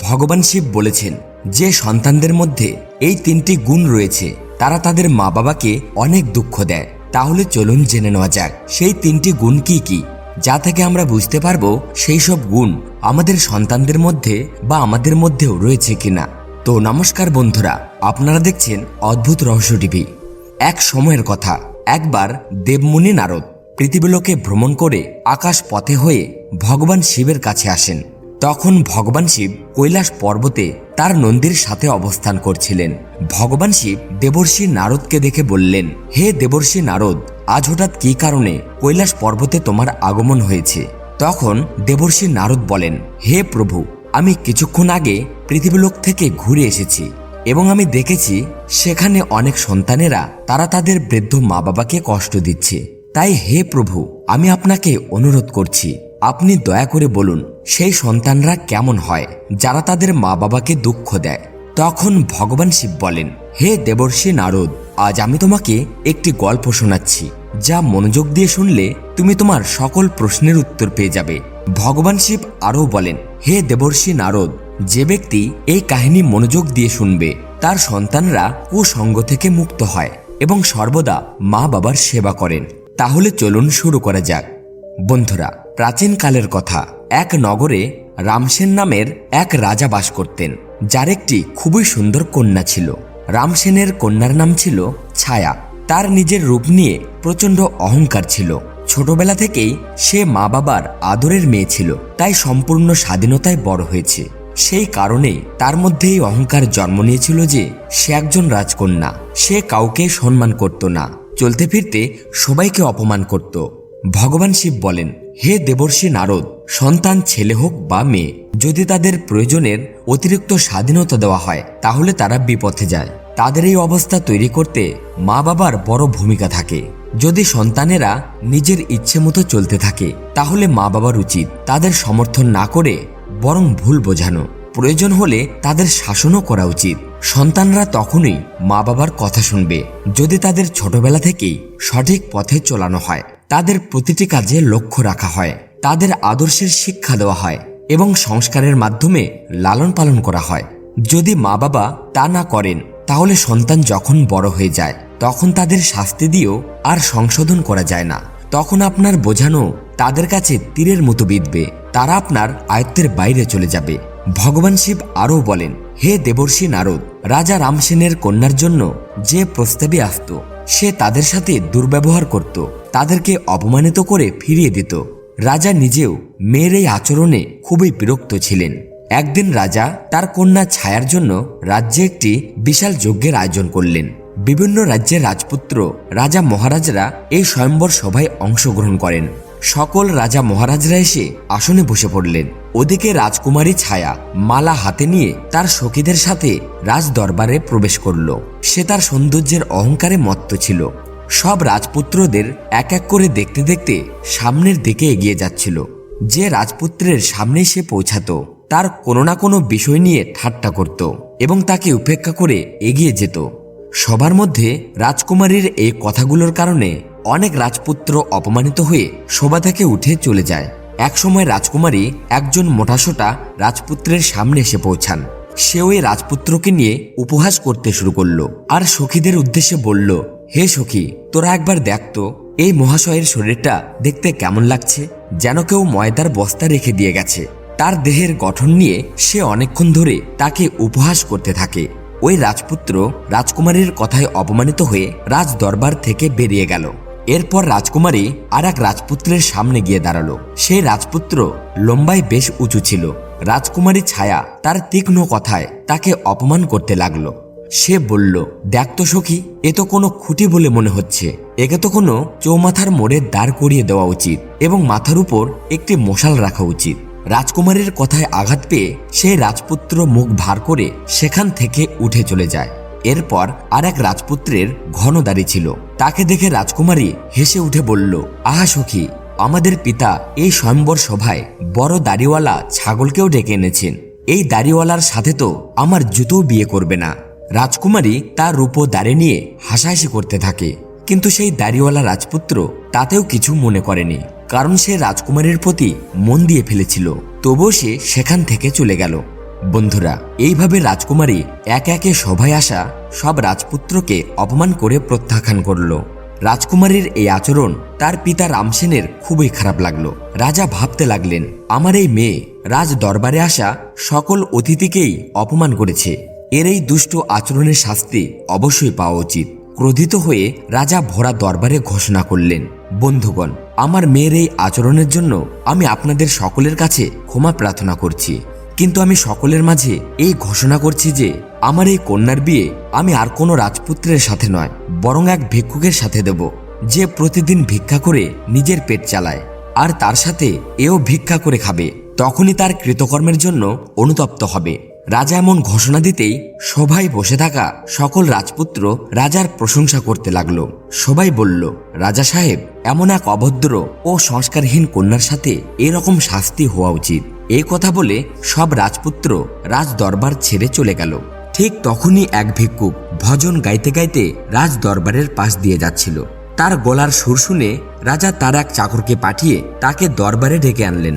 ভগবান শিব বলেছেন যে সন্তানদের মধ্যে এই তিনটি গুণ রয়েছে, তারা তাদের মা বাবাকে অনেক দুঃখ দেয়। তাহলে চলুন জেনে নেওয়া যাক, সেই তিনটি গুণ কি কি? যা থেকে আমরা বুঝতে পারব সেই সব গুণ আমাদের সন্তানদের মধ্যে বা আমাদের মধ্যেও রয়েছে কিনা। তো নমস্কার বন্ধুরা, আপনারা দেখছেন অদ্ভুত রহস্য টিভি। এক সময়ের কথা, একবার দেবমুনি নারদ পৃথিবীলোকে ভ্রমণ করে আকাশ পথে হয়ে ভগবান শিবের কাছে আসেন। তখন ভগবান শিব কৈলাস পর্বতে তার নন্দীর সাথে অবস্থান করছিলেন। ভগবান শিব দেবর্ষি নারদকে দেখে বললেন, হে দেবর্ষি নারদ, আজ হঠাৎ কী কারণে কৈলাস পর্বতে তোমার আগমন হয়েছে? তখন দেবর্ষি নারদ বলেন, হে প্রভু, আমি কিছুক্ষণ আগে পৃথিবীলোক থেকে ঘুরে এসেছি এবং আমি দেখেছি সেখানে অনেক সন্তানেরা তারা তাদের বৃদ্ধ মা বাবাকে কষ্ট দিচ্ছে। তাই হে প্রভু, আমি আপনাকে অনুরোধ করছি, আপনি দয়া করে বলুন সেই সন্তানরা কেমন হয়? যারা তাদের মা বাবাকে দুঃখ দেয়। তখন ভগবান শিব বলেন, হে দেবর্ষি নারদ, আজ আমি তোমাকে একটি গল্প শোনাচ্ছি, যা মনোযোগ দিয়ে শুনলে তুমি তোমার সকল প্রশ্নের উত্তর পেয়ে যাবে। ভগবান শিব আরও বলেন, হে দেবর্ষি নারদ, যে ব্যক্তি এই কাহিনী মনোযোগ দিয়ে শুনবে, তার সন্তানরা কুসঙ্গ থেকে মুক্ত হয় এবং সর্বদা মা বাবার সেবা করেন। তাহলে চলুন শুরু করা যাক। বন্ধুরা, প্রাচীনকালের কথা। এক নগরে রামসেন নামের এক রাজা বাস করতেন, যার একটি খুবই সুন্দর কন্যা ছিল। রামসেনের কন্যার নাম ছিল ছায়া। তার নিজের রূপ নিয়ে প্রচণ্ড অহংকার ছিল। ছোটবেলা থেকেই সে মা বাবার আদরের মেয়ে ছিল, তাই সম্পূর্ণ স্বাধীনতায় বড় হয়েছে। সেই কারণেই তার মধ্যে এই অহংকার জন্ম নিয়েছিল যে সে একজন রাজকন্যা। সে কাউকে সম্মান করত না, চলতে ফিরতে সবাইকে অপমান করত। ভগবান শিব বলেন, হে দেবর্ষি নারদ, সন্তান ছেলে হোক বা মেয়ে, যদি তাদের প্রয়োজনের অতিরিক্ত স্বাধীনতা দেওয়া হয়, তাহলে তারা বিপথে যায়। তাদের এই অবস্থা তৈরি করতে মা বাবার বড় ভূমিকা থাকে। যদি সন্তানেরা নিজের ইচ্ছে মতো চলতে থাকে, তাহলে মা বাবার উচিত তাদের সমর্থন না করে বরং ভুল বোঝানো। প্রয়োজন হলে তাদের শাসনও করা উচিত। সন্তানরা তখনই মা বাবার কথা শুনবে, যদি তাদের ছোটবেলা থেকেই সঠিক পথে চলানো হয়। তাদের প্রতিটি কাজে লক্ষ্য রাখা হয়, তাদের আদর্শের শিক্ষা দেওয়া হয় এবং সংস্কারের মাধ্যমে লালন পালন করা হয়। যদি মা বাবা তা না করেন, তাহলে সন্তান যখন বড় হয়ে যায়, তখন তাদের শাস্তি দিয়েও আর সংশোধন করা যায় না। তখন আপনার বোঝানো তাদের কাছে তীরের মতো বিঁধবে, তারা আপনার আয়ত্তের বাইরে চলে যাবে। ভগবান শিব আরও বলেন, হে দেবর্ষী নারদ, রাজা রামসেনের কন্যার জন্য যে প্রস্তাবে আসত সে তাদের সাথে দুর্ব্যবহার করত, তাদেরকে অপমানিত করে ফিরিয়ে দিত। রাজা নিজেও মেয়ের এই আচরণে খুবই বিরক্ত ছিলেন। একদিন রাজা তার কন্যা ছায়ার জন্য রাজ্যে একটি বিশাল যজ্ঞের আয়োজন করলেন। বিভিন্ন রাজ্যের রাজপুত্র, রাজা মহারাজরা এই স্বয়ম্বর সভায় অংশগ্রহণ করেন। সকল রাজা মহারাজরা এসে আসনে বসে পড়লেন। ওদিকে রাজকুমারী ছায়া মালা হাতে নিয়ে তার সখীদের সাথে রাজ দরবারে প্রবেশ করল। সে তার সৌন্দর্যের অহংকারে মত্ত ছিল। সব রাজপুত্রদের এক এক করে দেখতে দেখতে সামনের দিকে এগিয়ে যাচ্ছিল। যে রাজপুত্রের সামনে সে পৌঁছাতো, তার কোনো না কোনো বিষয় নিয়ে ঠাট্টা করত এবং তাকে উপেক্ষা করে এগিয়ে যেত। সবার মধ্যে রাজকুমারীর এই কথাগুলোর কারণে অনেক রাজপুত্র অপমানিত হয়ে শোভা থেকে উঠে চলে যায়। একসময় রাজকুমারী একজন মোটাসোটা রাজপুত্রের সামনে এসে পৌঁছান। সে ওই রাজপুত্রকে নিয়ে উপহাস করতে শুরু করল আর সখীদের উদ্দেশ্যে বলল, হে সখী, তোরা একবার দেখতো এই মহাশয়ের শরীরটা দেখতে কেমন লাগছে? যেন কেউ ময়দার বস্তা রেখে দিয়ে গেছে। তার দেহের গঠন নিয়ে সে অনেকক্ষণ ধরে তাকে উপহাস করতে থাকে। ওই রাজপুত্র রাজকুমারীর কথায় অপমানিত হয়ে রাজ দরবার থেকে বেরিয়ে গেল। এরপর রাজকুমারী আর এক রাজপুত্রের সামনে গিয়ে দাঁড়াল। সেই রাজপুত্র লম্বায় বেশ উঁচু ছিল। রাজকুমারী ছায়া তার তীক্ষ্ণ কথায় তাকে অপমান করতে লাগল। সে বলল, দেখ তো সখী, এ তো কোনো খুঁটি বলে মনে হচ্ছে। একে তো কোনো চৌমাথার মোড়ে দাঁড় করিয়ে দেওয়া উচিত এবং মাথার উপর একটি মশাল রাখা উচিত। রাজকুমারীর কথায় আঘাত পেয়ে সেই রাজপুত্র মুখ ভার করে সেখান থেকে উঠে চলে যায়। এরপর আর এক রাজপুত্রের ঘন দাড়ি ছিল। তাকে দেখে রাজকুমারী হেসে উঠে বলল, আহা সখী, আমাদের পিতা এই স্বয়ম্বর সভায় বড় দাড়িওয়ালা ছাগলকেও ডেকে এনেছেন। এই দাড়িওয়ালার সাথে তো আমার জুতোও বিয়ে করবে না। রাজকুমারী তার রূপ দাঁড়ে নিয়ে হাসাহাসি করতে থাকে। কিন্তু সেই দাড়িওয়ালা রাজপুত্র তাতেও কিছু মনে করেনি, কারণ সে রাজকুমারীর প্রতি মন দিয়ে ফেলেছিল। তবুও সে সেখান থেকে চলে গেল। বন্ধুরা, এইভাবে রাজকুমারী একে একে সভায় আসা সব রাজপুত্রকে অপমান করে প্রত্যাখ্যান করল। রাজকুমারীর এই আচরণ তার পিতা রামসেনের খুবই খারাপ লাগল। রাজা ভাবতে লাগলেন, আমার এই মেয়ে রাজ দরবারে আসা সকল অতিথিকেই অপমান করেছে। এর এই দুষ্ট আচরণের শাস্তি অবশ্যই পাওয়া উচিত। ক্রোধিত হয়ে রাজা ভরা দরবারে ঘোষণা করলেন, বন্ধুগণ, আমার মেয়ের এই আচরণের জন্য আমি আপনাদের সকলের কাছে ক্ষমা প্রার্থনা করছি। কিন্তু আমি সকলের মাঝে এই ঘোষণা করছি যে আমার এই কন্যার বিয়ে আমি আর কোনো রাজপুত্রের সাথে নয়, বরং এক ভিক্ষুকের সাথে দেব, যে প্রতিদিন ভিক্ষা করে নিজের পেট চালায়। আর তার সাথে এও ভিক্ষা করে খাবে, তখনই তার কৃতকর্মের জন্য অনুতপ্ত হবে। রাজা এমন ঘোষণা দিতেই সবাই বসে থাকা সকল রাজপুত্র রাজার প্রশংসা করতে লাগল। সবাই বলল, রাজা সাহেব, এমন এক অভদ্র ও সংস্কারহীন কন্যার সাথে এরকম শাস্তি হওয়া উচিত। এই কথা বলে সব রাজপুত্র রাজ দরবার ছেড়ে চলে গেল। ঠিক তখনই এক ভিক্ষুক ভজন গাইতে গাইতে রাজ দরবারের পাশ দিয়ে যাচ্ছিল। তার গলার সুর শুনে রাজা তার এক চাকরকে পাঠিয়ে তাকে দরবারে ডেকে আনলেন।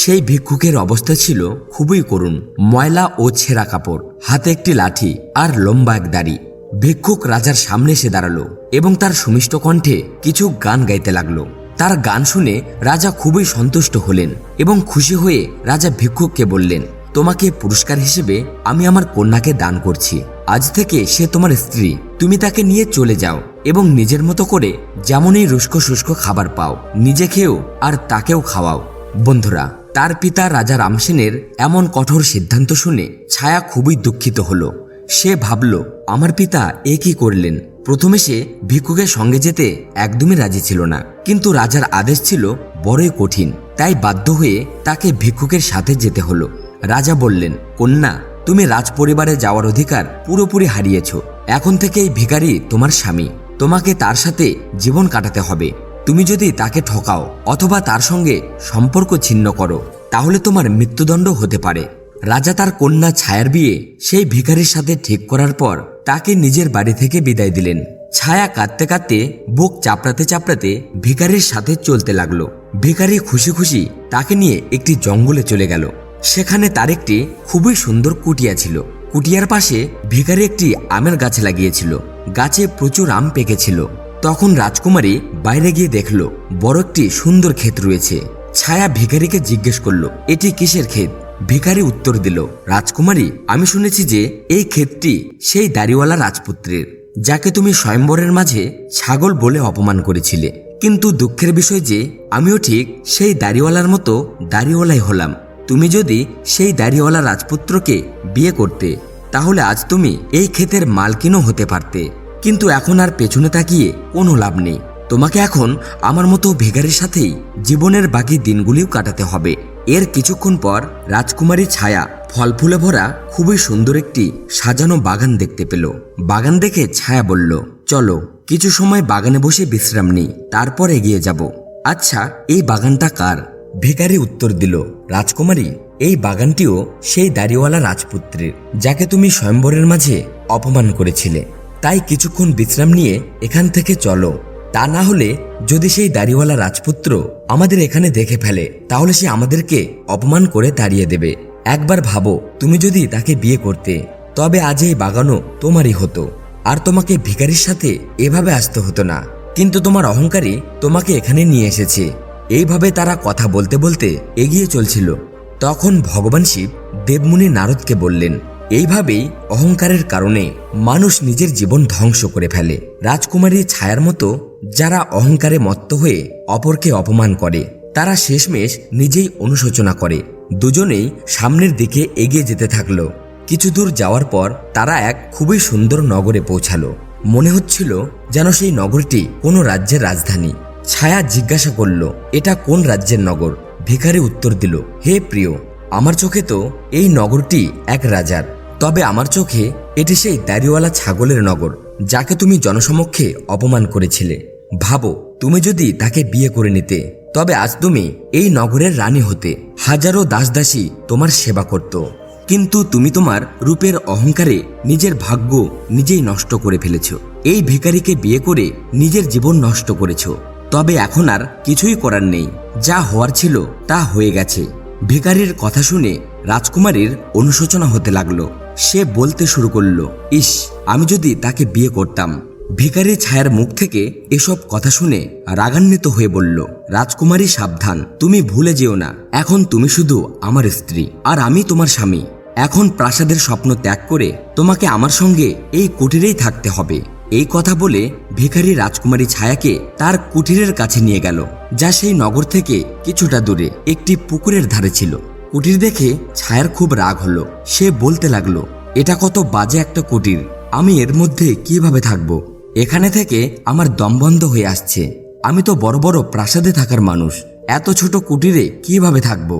সেই ভিক্ষুকের অবস্থা ছিল খুবই করুণ। ময়লা ও ছেঁড়া কাপড়, হাতে একটি লাঠি আর লম্বা এক দাড়ি। ভিক্ষুক রাজার সামনে এসে দাঁড়াল এবং তার সুমিষ্ট কণ্ঠে কিছু গান গাইতে লাগল। তার গান শুনে রাজা খুবই সন্তুষ্ট হলেন এবং খুশি হয়ে রাজা ভিক্ষুককে বললেন, তোমাকে পুরস্কার হিসেবে আমি আমার কন্যাকে দান করছি। আজ থেকে সে তোমার স্ত্রী। তুমি তাকে নিয়ে চলে যাও এবং নিজের মতো করে যেমনই রুস্কো শুষ্ক খাবার পাও, নিজে খেয়েও আর তাকেও খাওয়াও। বন্ধুরা, তার পিতা রাজা রামসেনের এমন কঠোর সিদ্ধান্ত শুনে ছায়া খুবই দুঃখিত হলো। সে ভাবল, আমার পিতা এ কি করলেন? প্রথমে সে ভিক্ষুকের সঙ্গে যেতে একদমই রাজি ছিল না। কিন্তু রাজার আদেশ ছিল বড়ই কঠিন, তাই বাধ্য হয়ে তাকে ভিক্ষুকের সাথে যেতে হলো। রাজা বললেন, কন্যা, তুমি রাজপরিবারে যাওয়ার অধিকার পুরোপুরি হারিয়েছ। এখন থেকে এই ভিখারি তোমার স্বামী। তোমাকে তার সাথে জীবন কাটাতে হবে। তুমি যদি তাকে ঠকাও অথবা তার সঙ্গে সম্পর্ক ছিন্ন করো, তাহলে তোমার মৃত্যুদণ্ড হতে পারে। রাজা তার কন্যা ছায়ার বিয়ে সেই ভিখারির সাথে ঠিক করার পর তাকে নিজের বাড়ি থেকে বিদায় দিলেন। ছায়া কাঁদতে কাঁদতে, বুক চাপড়াতে চাপড়াতে ভিখারির সাথে চলতে লাগল। ভিখারি খুশি খুশি তাকে নিয়ে একটি জঙ্গলে চলে গেল। সেখানে তার একটি খুবই সুন্দর কুটিয়া ছিল। কুটিয়ার পাশে ভিখারি একটি আমের গাছ লাগিয়েছিল। গাছে প্রচুর আম পেকেছিল। তখন রাজকুমারী বাইরে গিয়ে দেখল, বড় একটি সুন্দর ক্ষেত রয়েছে। ছায়া ভিখারিকে জিজ্ঞেস করল, এটি কিসের ক্ষেত? ভিখারি উত্তর দিল, রাজকুমারী, আমি শুনেছি যে এই ক্ষেতটি সেই দাড়িওয়ালা রাজপুত্রের, যাকে তুমি স্বয়ম্বরের মাঝে ছাগল বলে অপমান করেছিলে। কিন্তু দুঃখের বিষয় যে, আমিও ঠিক সেই দাড়িওয়ালার মতো দাড়িওয়ালাই হলাম। তুমি যদি সেই দাড়িওয়ালা রাজপুত্রকে বিয়ে করতে, তাহলে আজ তুমি এই ক্ষেতের মালকিনও হতে পারতে। কিন্তু এখন আর পেছনে তাকিয়ে কোনো লাভ নেই। তোমাকে এখন আমার মতো ভেগারের সাথেই জীবনের বাকি দিনগুলিও কাটাতে হবে। এর কিছুক্ষণ পর রাজকুমারী ছায়া ফল ফুলে ভরা, খুবই সুন্দর একটি সাজানো বাগান দেখতে পেল। বাগান দেখে ছায়া বলল, চলো, কিছু সময় বাগানে বসে বিশ্রাম নিই, তারপর এগিয়ে যাব। আচ্ছা এই বাগানটা কার? ভিখারি উত্তর দিল, রাজকুমারী, এই বাগানটিও সেই দাড়িওয়ালা রাজপুত্রের, যাকে তুমি স্বয়ম্বরের মাঝে অপমান করেছিলে। তাই কিছুক্ষণ বিশ্রাম নিয়ে এখান থেকে চলো। তা না হলে যদি সেই দাড়িওয়ালা রাজপুত্র আমাদের এখানে দেখে ফেলে, তাহলে সে আমাদেরকে অপমান করে তাড়িয়ে দেবে। একবার ভাবো, তুমি যদি তাকে বিয়ে করতে, তবে আজ এই বাগানও তোমারই হতো। আর তোমাকে ভিখারির সাথে এভাবে আসতে হতো না। কিন্তু তোমার অহংকারী তোমাকে এখানে নিয়ে এসেছে। এইভাবে তারা কথা বলতে বলতে এগিয়ে চলছিল। তখন ভগবান শিব দেবমুনি নারদকে বললেন, এইভাবেই অহংকারের কারণে মানুষ নিজের জীবন ধ্বংস করে ফেলে। রাজকুমারীর ছায়ার মতো যারা অহংকারে মত্ত হয়ে অপরকে অপমান করে, তারা শেষমেশ নিজেই অনুশোচনা করে। দুজনেই সামনের দিকে এগিয়ে যেতে থাকল। কিছু দূর যাওয়ার পর তারা এক খুবই সুন্দর নগরে পৌঁছালো। মনে হচ্ছিল যেন সেই নগরটি কোনো রাজ্যের রাজধানী। ছায়া জিজ্ঞাসা করল, এটা কোন রাজ্যের নগর? ভিখারি উত্তর দিল, হে প্রিয়, আমার চোখে তো এই নগরটি এক রাজার। তবে আমার চোখে এটি সেই দাড়িওয়ালা ছাগলের নগর, যাকে তুমি জনসমক্ষে অপমান করেছিলে। ভাবো, তুমি যদি তাকে বিয়ে করে নিতে, তবে আজ তুমি এই নগরের রানী হতে। হাজারো দাসদাসী তোমার সেবা করত। কিন্তু তুমি তোমার রূপের অহংকারে নিজের ভাগ্য নিজেই নষ্ট করে ফেলেছ। এই ভিখারিকে বিয়ে করে নিজের জীবন নষ্ট করেছ। তবে এখন আর কিছুই করার নেই। যা হওয়ার ছিল তা হয়ে গেছে। ভিখারির কথা শুনে রাজকুমারীর অনুশোচনা হতে লাগল। সে বলতে শুরু করল, ইস, আমি যদি তাকে বিয়ে করতাম ভিখারি ছায়ার মুখ থেকে এসব কথা শুনে রাগান্বিত হয়ে বলল, রাজকুমারী, সাবধান। তুমি ভুলে যেও না। এখন তুমি শুধু আমার স্ত্রী আর আমি তোমার স্বামী। এখন প্রাসাদের স্বপ্ন ত্যাগ করে তোমাকে আমার সঙ্গে এই কুটিরেই থাকতে হবে। এই কথা বলে ভিখারি রাজকুমারী ছায়াকে তার কুটিরের কাছে নিয়ে গেল, যা সেই নগর থেকে কিছুটা দূরে একটি পুকুরের ধারে ছিল। কুটির দেখে ছায়ার খুব রাগ হলো। সে বলতে লাগল, এটা কত বাজে একটা কুটির। আমি এর মধ্যে কীভাবে থাকব? এখানে থেকে আমার দমবন্ধ হয়ে আসছে। আমি তো বড় বড় প্রাসাদে থাকার মানুষ। এত ছোট কুটিরে কীভাবে থাকব?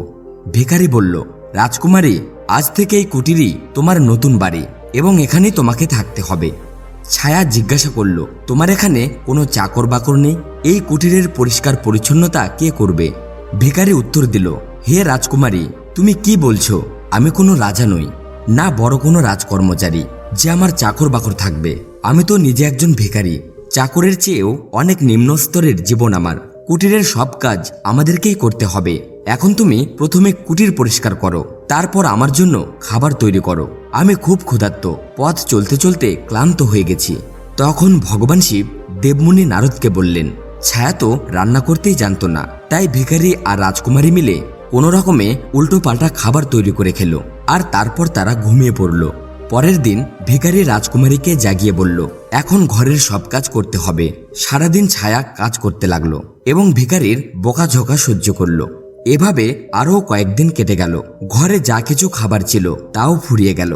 ভিখারি বলল, রাজকুমারী, আজ থেকে এই কুটিরই তোমার নতুন বাড়ি এবং এখানেই তোমাকে থাকতে হবে। ছায়া জিজ্ঞাসা করল, তোমার এখানে কোনো চাকর বাকর নেই? এই কুটিরের পরিষ্কার পরিচ্ছন্নতা কে করবে? ভিখারি উত্তর দিল, হে রাজকুমারী, তুমি কি বলছো? আমি কোনো রাজা নই, না বড় কোনো রাজকর্মচারী যে আমার চাকর বাকর থাকবে। আমি তো নিজে একজন ভিখারি। চাকরের চেয়েও অনেক নিম্ন স্তরের জীবন আমার। কুটিরের সব কাজ আমাদেরকেই করতে হবে। এখন তুমি প্রথমে কুটির পরিষ্কার করো। তারপর আমার জন্য খাবার তৈরি করো। আমি খুব ক্ষুধার্ত। পথ চলতে চলতে ক্লান্ত হয়ে গেছি। তখন ভগবান শিব দেবমুনি নারদকে বললেন, ছায়া তো রান্না করতেই জানতো না। তাই ভিখারি আর রাজকুমারী মিলে কোনো রকমে উল্টো পাল্টা খাবার তৈরি করে খেলো। আর তারপর তারা ঘুমিয়ে পড়ল। পরের দিন ভিখারি রাজকুমারীকে জাগিয়ে বলল, এখন ঘরের সব কাজ করতে হবে। সারাদিন ছায়া কাজ করতে লাগল এবং ভিখারির বোকাঝোকা সহ্য করল। এভাবে আরও কয়েকদিন কেটে গেল। ঘরে যা কিছু খাবার ছিল তাও ফুরিয়ে গেল।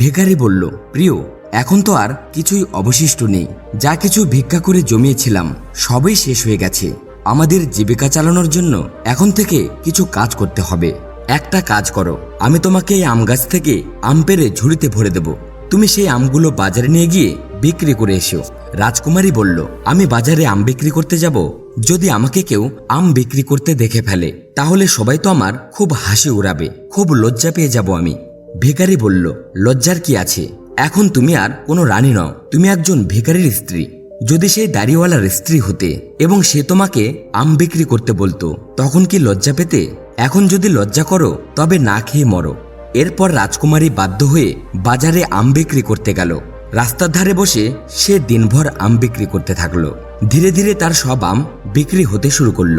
ভিখারি বলল, প্রিয়, এখন তো আর কিছুই অবশিষ্ট নেই। যা কিছু ভিক্ষা করে জমিয়েছিলাম, সবই শেষ হয়ে গেছে। আমাদের জীবিকা চালানোর জন্য এখন থেকে কিছু কাজ করতে হবে। একটা কাজ করো, আমি তোমাকে এই আম গাছ থেকে আম পেরে ঝুড়িতে ভরে দেব। তুমি সেই আমগুলো বাজারে নিয়ে গিয়ে বিক্রি করে এসো। রাজকুমারী বলল, আমি বাজারে আম বিক্রি করতে যাব, যদি আমাকে কেউ আম বিক্রি করতে দেখে ফেলে, তাহলে সবাই তো আমার খুব হাসি উড়াবে, খুব লজ্জা পেয়ে যাব আমি। ভিখারি বলল, লজ্জার কি আছে? এখন তুমি আর কোনো রানী নও, তুমি একজন ভিখারির স্ত্রী। যদি সেই দাড়িওয়ালার স্ত্রী হতে এবং সে তোমাকে আম বিক্রি করতে বলতো, তখন কি লজ্জা পেতে? এখন যদি লজ্জা করো, তবে না খেয়ে মরো। এরপর রাজকুমারী বাধ্য হয়ে বাজারে আম বিক্রি করতে গেল। রাস্তার ধারে বসে সে দিনভর আম বিক্রি করতে থাকল। ধীরে ধীরে তার সব আম বিক্রি হতে শুরু করল।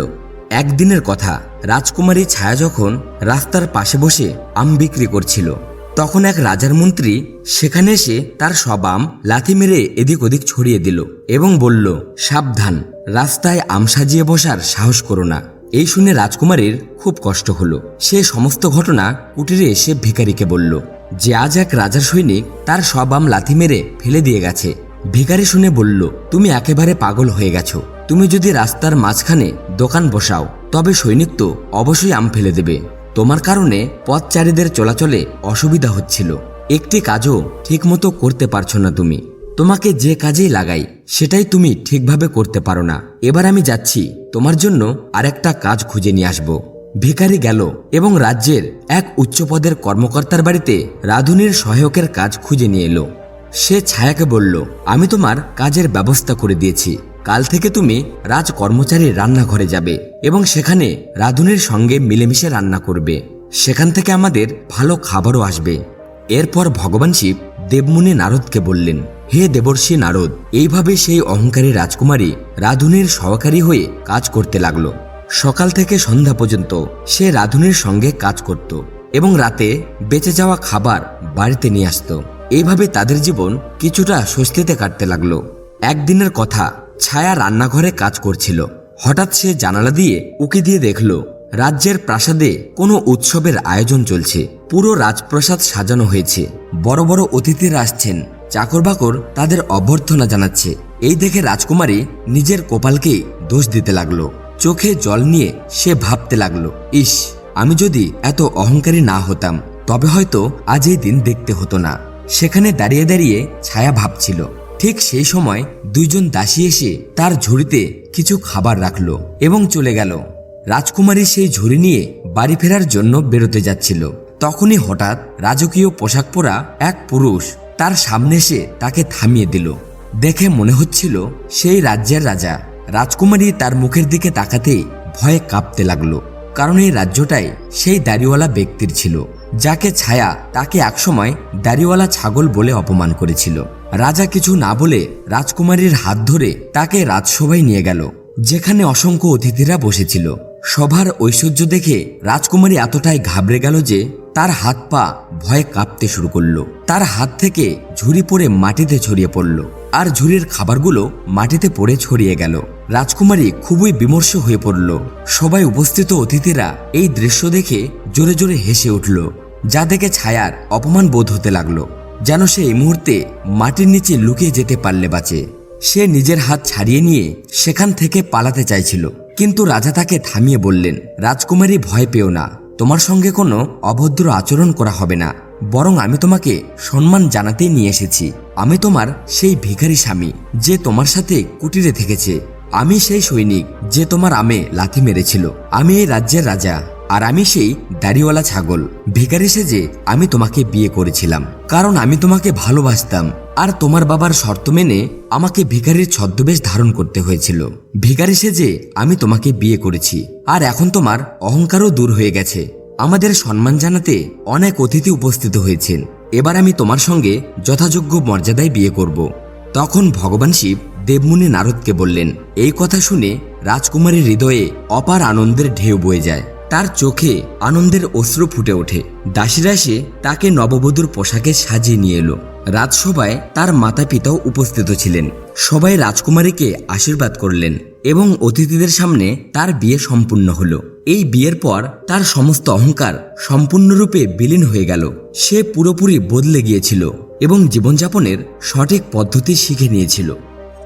একদিনের কথা, রাজকুমারী ছায়া যখন রাস্তার পাশে বসে আম বিক্রি করছিল, তখন এক রাজার মন্ত্রী সেখানে এসে তার সব আম লাথি মেরে এদিক ওদিক ছড়িয়ে দিল এবং বলল, সাবধান, রাস্তায় আম সাজিয়ে বসার সাহস করো না। এই শুনে রাজকুমারীর খুব কষ্ট হলো। সে সমস্ত ঘটনা কুটিরে এসে ভিখারিকে বলল, যে আজ এক রাজার সৈনিক তার সব আম লাথি মেরে ফেলে দিয়ে গেছে। ভিখারি শুনে বলল, তুমি একেবারে পাগল হয়ে গেছো। তুমি যদি রাস্তার মাঝখানে দোকান বসাও, তবে সৈনিক তো অবশ্যই আম ফেলে দেবে। তোমার কারণে পথচারীদের চলাচলে অসুবিধা হচ্ছিল। একটি কাজও ঠিকমতো করতে পারছ না তুমি। তোমাকে যে কাজেই লাগাই, সেটাই তুমি ঠিকভাবে করতে পারো না। এবার আমি যাচ্ছি। তোমার জন্য আরেকটা কাজ খুঁজে নিয়ে আসব। ভিখারি গেল এবং রাজ্যের এক উচ্চপদের কর্মকর্তার বাড়িতে রাধুনির সহায়কের কাজ খুঁজে নিয়ে এলো। সে ছায়াকে বলল, আমি তোমার কাজের ব্যবস্থা করে দিয়েছি। কাল থেকে তুমি রাজ কর্মচারীর রান্নাঘরে যাবে এবং সেখানে রাধুনির সঙ্গে মিলেমিশে রান্না করবে। সেখান থেকে আমাদের ভালো খাবারও আসবে। এরপর ভগবান শিব দেবমুনি নারদকে বললেন হে দেবর্ষী নারদ, এইভাবে সেই অহংকারী রাজকুমারী রাধুনির সহকারী হয়ে কাজ করতে লাগল। সকাল থেকে সন্ধ্যা পর্যন্ত সে রাধুনির সঙ্গে কাজ করত এবং রাতে বেঁচে যাওয়া খাবার বাড়িতে নিয়ে আসতো। এইভাবে তাদের জীবন কিছুটা স্বস্তিতে কাটতে লাগল। একদিনের কথা ছায়া রান্নাঘরে কাজ করছিল। হঠাৎ সে জানালা দিয়ে উকি দিয়ে দেখল, রাজ্যের প্রাসাদে কোনো উৎসবের আয়োজন চলছে। পুরো রাজপ্রাসাদ সাজানো হয়েছে। বড় বড় অতিথিরা আসছেন। চাকর বাকর তাদের অভ্যর্থনা জানাচ্ছে। এই দেখে রাজকুমারী নিজের কপালকে দোষ দিতে লাগল। চোখে জল নিয়ে সে ভাবতে লাগল, ইস, আমি যদি এত অহংকারী না হতাম, তবে হয়তো আজ এই দিন দেখতে হতো না। সেখানে দাঁড়িয়ে দাঁড়িয়ে ছায়া ভাবছিল। ঠিক সেই সময় দুইজন দাসী এসে তার ঝুড়িতে কিছু খাবার রাখল এবং চলে গেল। রাজকুমারী সেই ঝুড়ি নিয়ে বাড়ি ফেরার জন্য বেরোতে যাচ্ছিল। তখনই হঠাৎ রাজকীয় পোশাক পরা এক পুরুষ তার সামনে এসে তাকে থামিয়ে দিল। দেখে মনে হচ্ছিল সেই রাজ্যের রাজা। রাজকুমারী তার মুখের দিকে তাকাতেই ভয়ে কাঁপতে লাগল। কারণ এই রাজ্যটাই সেই দাড়িওয়ালা ব্যক্তির ছিল, যাকে ছায়া তাকে একসময় দাড়িওয়ালা ছাগল বলে অপমান করেছিল। রাজা কিছু না বলে রাজকুমারীর হাত ধরে তাকে রাজসভায় নিয়ে গেল, যেখানে অসংখ্য অতিথিরা বসেছিল। সভার ঐশ্বর্য দেখে রাজকুমারী এতটাই ঘাবড়ে গেল যে তার হাত পা ভয়ে কাঁপতে শুরু করল। তার হাত থেকে ঝুড়ি পড়ে মাটিতে ছড়িয়ে পড়ল, আর ঝুড়ির খাবারগুলো মাটিতে পড়ে ছড়িয়ে গেল। রাজকুমারী খুবই বিমর্ষ হয়ে পড়ল। সবাই উপস্থিত অতিথিরা এই দৃশ্য দেখে জোরে জোরে হেসে উঠল, যা দেখে ছায়ার অপমান বোধ হতে লাগল, যেন সে এই মুহূর্তে মাটির নিচে লুকিয়ে যেতে পারলে বাঁচে। সে নিজের হাত ছাড়িয়ে নিয়ে সেখান থেকে পালাতে চাইছিল, কিন্তু রাজা তাকে থামিয়ে বললেন, রাজকুমারী, ভয় পেও না। তোমার সঙ্গে কোনো অভদ্র আচরণ করা হবে না। বরং আমি তোমাকে সম্মান জানাতেই নিয়ে এসেছি। আমি তোমার সেই ভিখারি স্বামী, যে তোমার সাথে কুটিরে থেকেছে। আমি সেই সৈনিক, যে তোমার আমে লাথি মেরেছিল। আমি এই রাজ্যের রাজা, আর আমি সেই দাড়িওয়ালা ছাগল। ভিখারি সেজে আমি তোমাকে বিয়ে করেছিলাম। কারণ আমি তোমাকে ভালোবাসতাম, আর তোমার বাবার শর্ত মেনে আমাকে ভিখারির ছদ্মবেশ ধারণ করতে হয়েছিল। ভিখারি সেজে আমি তোমাকে বিয়ে করেছি, আর এখন তোমার অহংকারও দূর হয়ে গেছে। আমাদের সম্মান জানাতে অনেক অতিথি উপস্থিত হয়েছেন। এবার আমি তোমার সঙ্গে যথাযোগ্য মর্যাদায় বিয়ে করব। তখন ভগবান শিব দেবমুনি নারদকে বললেন, এই কথা শুনে রাজকুমারীর হৃদয়ে অপার আনন্দের ঢেউ বয়ে যায়। তার চোখে আনন্দের অশ্রু ফুটে ওঠে। দাসীরা এসে তাকে নববধূর পোশাকে সাজিয়ে নিয়ে এলো। রাজসভায় তার মাতা পিতাও উপস্থিত ছিলেন। সবাই রাজকুমারীকে আশীর্বাদ করলেন। এবং অতিথিদের সামনে তার বিয়ে সম্পূর্ণ হলো। এই বিয়ের পর তার সমস্ত অহংকার সম্পূর্ণরূপে বিলীন হয়ে গেল। সে পুরোপুরি বদলে গিয়েছিল এবং জীবনযাপনের সঠিক পদ্ধতি শিখে নিয়েছিল।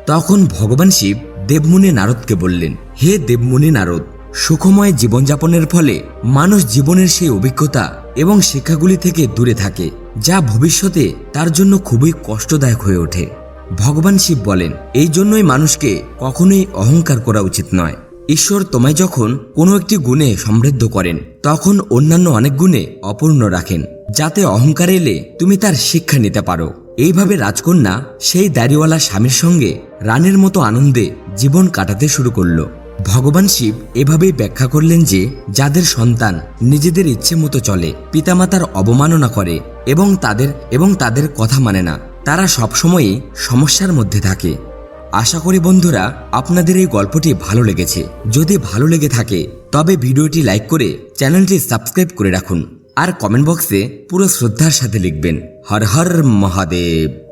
তখন ভগবান শিব দেবমুনি নারদকে বললেন, হে দেবমুনি নারদ, সুখময় জীবনযাপনের ফলে মানুষ জীবনের সেই অভিজ্ঞতা এবং শিক্ষাগুলি থেকে দূরে থাকে, যা ভবিষ্যতে তার জন্য খুবই কষ্টদায়ক হয়ে ওঠে। ভগবান শিব বলেন, এই জন্যই মানুষকে কখনোই অহংকার করা উচিত নয়। ঈশ্বর তোমায় যখন কোনো একটি গুণে সমৃদ্ধ করেন, তখন অন্যান্য অনেক গুণে অপূর্ণ রাখেন, যাতে অহংকার এলে তুমি তার শিক্ষা নিতে পারো। এইভাবে রাজকন্যা সেই দাড়িওয়ালা স্বামীর সঙ্গে রানের মতো আনন্দে জীবন কাটাতে শুরু করল। ভগবান শিব এভাবেই ব্যাখ্যা করলেন যে, যাদের সন্তান নিজেদের ইচ্ছে মতো চলে, পিতামাতার অবমাননা করে এবং তাদের এবং তাদের কথা মানে না তারা সবসময়ই সমস্যার মধ্যে থাকে। আশা করি বন্ধুরা, আপনাদের এই গল্পটি ভালো লেগেছে। যদি ভালো লেগে থাকে, তবে ভিডিওটি লাইক করে চ্যানেলটি সাবস্ক্রাইব করে রাখুন। আর কমেন্ট বক্সে পুরো শ্রদ্ধার সাথে লিখবেন। হর হর মহাদেব।